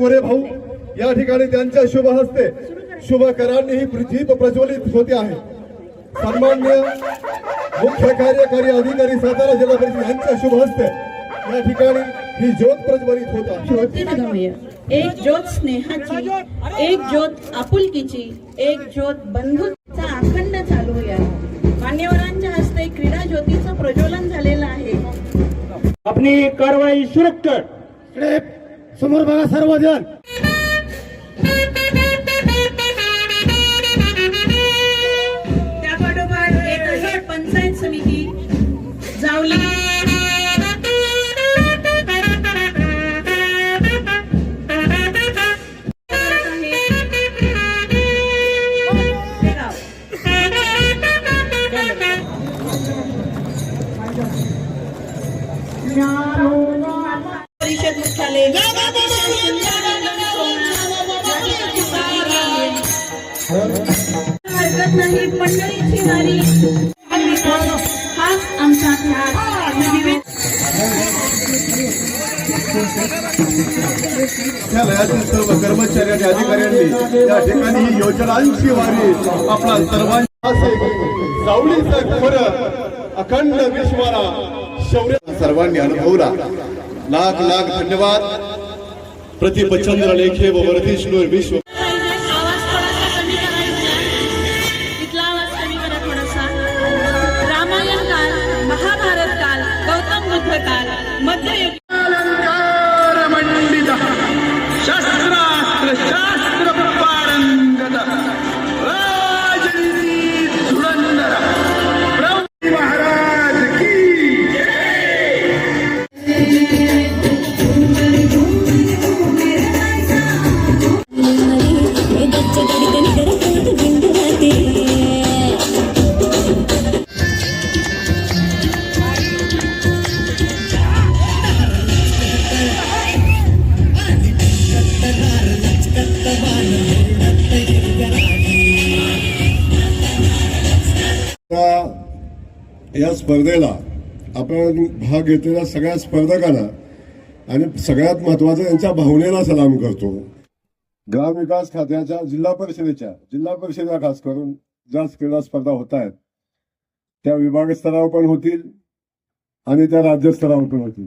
गोरे भाऊ या ठिकाणी त्यांच्या शुभ हस्ते शुभ करांनी ही पृथ्वी प्रज्वलित होते आहे. सन्मान्य मुख्य कार्यकारी अधिकारी सातारा जिल्हा परिषद यांच्या शुभ हस्ते या ठिकाणी ही ज्योत प्रज्वलित होत आहे. ज्योतिर्गमय एक ज्योत स्नेहाची एक ज्योत आपुलकीची एक ज्योत बंधुचा अखंड चालू या मान्यवरांच्या हस्ते क्रीडा ज्योतीचं प्रज्वलन झालेलं आहे. आपली कारवाई सुरक्षित समोर बघा सर्वजण. पंचायत समिती. जावली. झाले हरकत नाही मंडळीची वारी हाच आमचा ध्यास लयातील सर्व कर्मचारी आणि अधिकाऱ्यांनी या ठिकाणी ही योजनांची वारी आपला सर्वांचा सावलीचा खोर अखंड विश्वाला शौर्य सर्वांनी अनुभवला. लाख लाख धन्यवाद। प्रति प्रतिपचंद्र लेखे व वर्धिष्णू विश्व या स्पर्धेला आपण भाग घेतलेल्या सगळ्या स्पर्धकांना आणि सगळ्यात महत्वाचं त्यांच्या भावनेला सलाम करतो. ग्रामविकास खात्याच्या जिल्हा परिषदेच्या जिल्हा परिषदेला खास करून ज्या क्रीडा स्पर्धा होत आहेत त्या विभाग स्तरावर पण होतील आणि त्या राज्यस्तरावर पण होतील.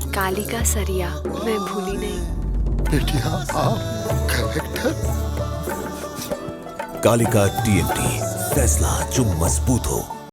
कालिका सरिया मैं भूली नहीं। बेटिया आप कलेक्टर कालिका टीएमटी फैसला जो मज़बूत हो।